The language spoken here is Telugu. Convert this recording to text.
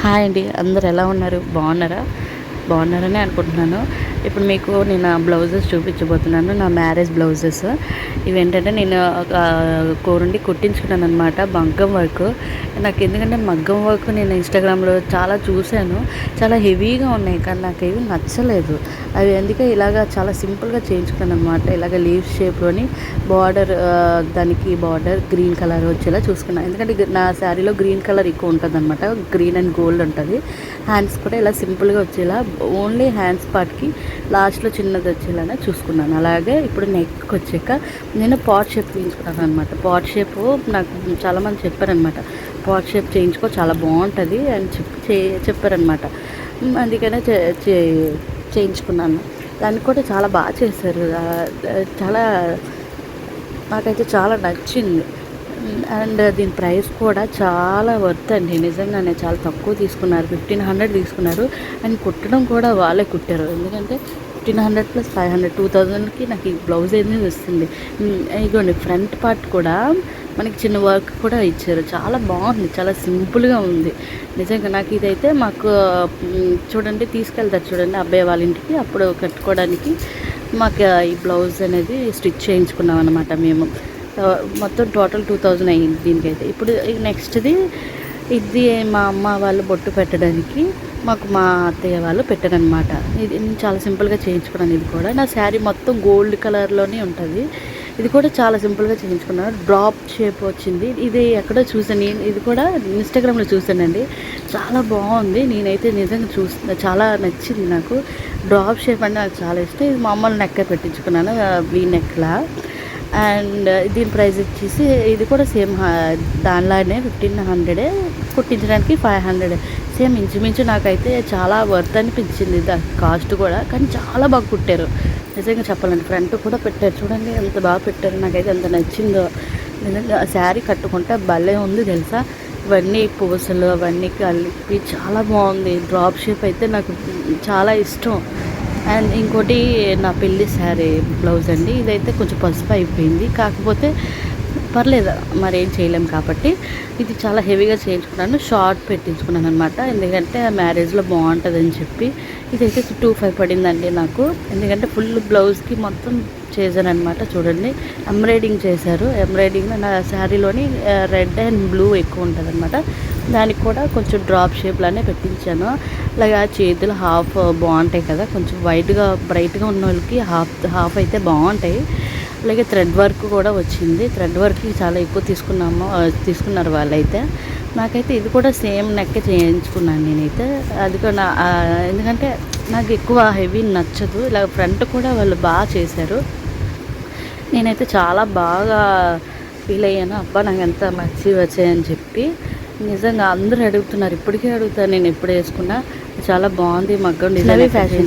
హాయ్ అండి. అందరు ఎలా ఉన్నారు? బాగున్నారా? బాగున్నారని అనుకుంటున్నాను. ఇప్పుడు మీకు నేను బ్లౌజెస్ చూపించబోతున్నాను. నా మ్యారేజ్ బ్లౌజెస్. ఇవేంటంటే నేను ఒక కోరుండి కుట్టించుకున్నాను అనమాట బంకం వర్క్. నాకు ఎందుకంటే మగ్గం వర్క్ నేను ఇన్స్టాగ్రామ్లో చాలా చూశాను. చాలా హెవీగా ఉన్నాయి కానీ నాకు ఏవి నచ్చలేదు. అవి అందుకే ఇలాగ చాలా సింపుల్గా చేయించుకున్నాను అనమాట ఇలాగ లీవ్ షేప్లోని బార్డర్ దానికి బార్డర్ గ్రీన్ కలర్ వచ్చేలా చూసుకున్నాను ఎందుకంటే నా శారీలో గ్రీన్ కలర్ ఎక్కువ ఉంటుంది అనమాట గ్రీన్ అండ్ గోల్డ్ ఉంటుంది. హ్యాండ్స్ కూడా ఇలా సింపుల్గా వచ్చేలా ఓన్లీ హ్యాండ్స్ పార్ట్కి లాస్ట్లో చిన్నది వచ్చేలానే చూసుకున్నాను. అలాగే ఇప్పుడు నెక్కి వచ్చాక నేను పాట్ షేప్ తీయించుకున్నాను అనమాట పాట్ షేప్ నాకు చాలామంది చెప్పారనమాట పాట్ షేప్ చేయించుకో చాలా బాగుంటుంది అని చెప్పి చే చెప్పారనమాట అందుకనే చే చే- చేయించుకున్నాను. దాన్ని కూడా చాలా బాగా చేశారు. చాలా నాకైతే చాలా నచ్చింది. అండ్ దీని ప్రైస్ కూడా చాలా వర్త్ అండి. నిజంగానే చాలా తక్కువ తీసుకున్నారు. ఫిఫ్టీన్ హండ్రెడ్ తీసుకున్నారు. అండ్ కుట్టడం కూడా వాళ్ళే కుట్టారు. ఎందుకంటే fifteen hundred plus five hundred two థౌజండ్కి నాకు ఈ బ్లౌజ్ అనేది వస్తుంది. ఇదిగోండి ఫ్రంట్ పార్ట్ కూడా మనకి చిన్న వర్క్ కూడా ఇచ్చారు. చాలా బాగుంది. చాలా సింపుల్గా ఉంది. నిజంగా నాకు ఇదైతే మాకు చూడండి తీసుకెళ్తారు చూడండి అబ్బాయి వాళ్ళ ఇంటికి. అప్పుడు కట్టుకోవడానికి మాకు ఈ బ్లౌజ్ అనేది స్టిచ్ చేయించుకున్నాం అనమాట మేము. మొత్తం టోటల్ టూ థౌజండ్ అయ్యింది దీనికైతే. ఇప్పుడు నెక్స్ట్ది ఇది మా అమ్మ వాళ్ళు బొట్టు పెట్టడానికి మాకు మా అత్తయ్య వాళ్ళు పెట్టారనమాట ఇది నేను చాలా సింపుల్గా చేయించుకున్నాను ఇది కూడా. నా శారీ మొత్తం గోల్డ్ కలర్లోనే ఉంటుంది. ఇది కూడా చాలా సింపుల్గా చేయించుకున్నాను డ్రాప్ షేప్ వచ్చింది. ఇది ఎక్కడో చూసాను నేను ఇది కూడా ఇన్స్టాగ్రామ్లో చూసానండి చాలా బాగుంది. నేనైతే నిజంగా చూ చాలా నచ్చింది నాకు. డ్రాప్ షేప్ అంటే నాకు చాలా ఇష్టం. ఇది మామూలు నెక్క పెట్టించుకున్నాను. వీ నెక్లా అండ్ దీని ప్రైస్ వచ్చేసి ఇది కూడా సేమ్ దానిలానే ఫిఫ్టీన్ హండ్రెడే కుట్టించడానికి ఫైవ్ హండ్రెడ్ సేమ్ ఇంచుమించు నాకైతే చాలా వర్త్ అనిపించింది. దాని కాస్ట్ కూడా. కానీ చాలా బాగా కుట్టారు. నిజంగా చెప్పాలండి. ఫ్రంట్ కూడా పెట్టారు. చూడండి ఎంత బాగా పెట్టారు. నాకైతే ఎంత నచ్చిందో. నిజంగా శారీ కట్టుకుంటే భలే ఉంది తెలుసా? ఇవన్నీ పూసలు అవన్నీ కలిపి చాలా బాగుంది. డ్రాప్ షేప్ అయితే నాకు చాలా ఇష్టం. అండ్ ఇంకోటి నా పెళ్ళి శారీ బ్లౌజ్ అండి. ఇదైతే కొంచెం పసుపు అయిపోయింది. కాకపోతే పర్లేదు మరి ఏం చేయలేం కాబట్టి. ఇది చాలా హెవీగా చేయించుకున్నాను షార్ట్ పెట్టించుకున్నాను అనమాట ఎందుకంటే మ్యారేజ్లో బాగుంటుందని చెప్పి. ఇదైతే టూ ఫైవ్ పడిందండి నాకు. ఎందుకంటే ఫుల్ బ్లౌజ్కి మొత్తం చేశాను అనమాట చూడండి. ఎంబ్రాయిడింగ్ చేశారు. ఎంబ్రాయిడింగ్ నా శారీలోని రెడ్ అండ్ బ్లూ ఎక్కువ ఉంటుంది అనమాట దానికి కూడా కొంచెం డ్రాప్ షేప్లోనే పెట్టించాను. అలాగే చేతులు హాఫ్ బాగుంటాయి కదా కొంచెం వైట్గా బ్రైట్గా ఉన్న వాళ్ళకి హాఫ్ హాఫ్ అయితే బాగుంటాయి. అలాగే థ్రెడ్ వర్క్ కూడా వచ్చింది. థ్రెడ్ వర్క్కి చాలా ఎక్కువ తీసుకున్నాము తీసుకున్నారు వాళ్ళైతే. నాకైతే ఇది కూడా సేమ్ నెక్ చేయించుకున్నాను నేనైతే. అది కూడా ఎందుకంటే నాకు ఎక్కువ హెవీ నచ్చదు. ఇలా ఫ్రంట్ కూడా వాళ్ళు బాగా చేశారు. నేనైతే చాలా బాగా ఫీల్ అయ్యాను. అబ్బా నాకు ఎంత మంచి వచ్చాయని చెప్పి. నిజంగా అందరూ అడుగుతున్నారు. ఇప్పటికే అడుగుతారు నేను ఎప్పుడు వేసుకున్నా. చాలా బాగుంది. మగ్గం డిజైన్ ఫ్యాషన్.